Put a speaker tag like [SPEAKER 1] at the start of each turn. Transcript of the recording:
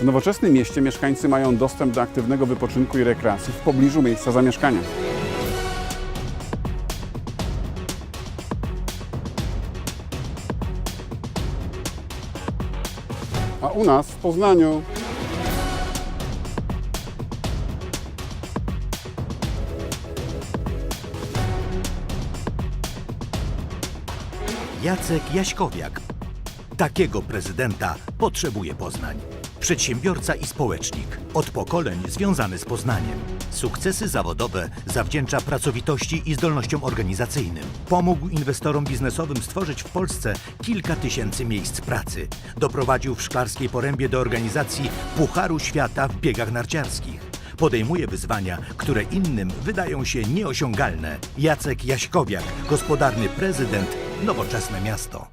[SPEAKER 1] W nowoczesnym mieście mieszkańcy mają dostęp do aktywnego wypoczynku i rekreacji w pobliżu miejsca zamieszkania. A u nas w Poznaniu
[SPEAKER 2] Jacek Jaśkowiak. Takiego prezydenta potrzebuje Poznań. Przedsiębiorca i społecznik. Od pokoleń związany z Poznaniem. Sukcesy zawodowe zawdzięcza pracowitości i zdolnościom organizacyjnym. Pomógł inwestorom biznesowym stworzyć w Polsce kilka tysięcy miejsc pracy. Doprowadził w Szklarskiej Porębie do organizacji Pucharu Świata w biegach narciarskich. Podejmuje wyzwania, które innym wydają się nieosiągalne. Jacek Jaśkowiak, gospodarny prezydent, nowoczesne miasto.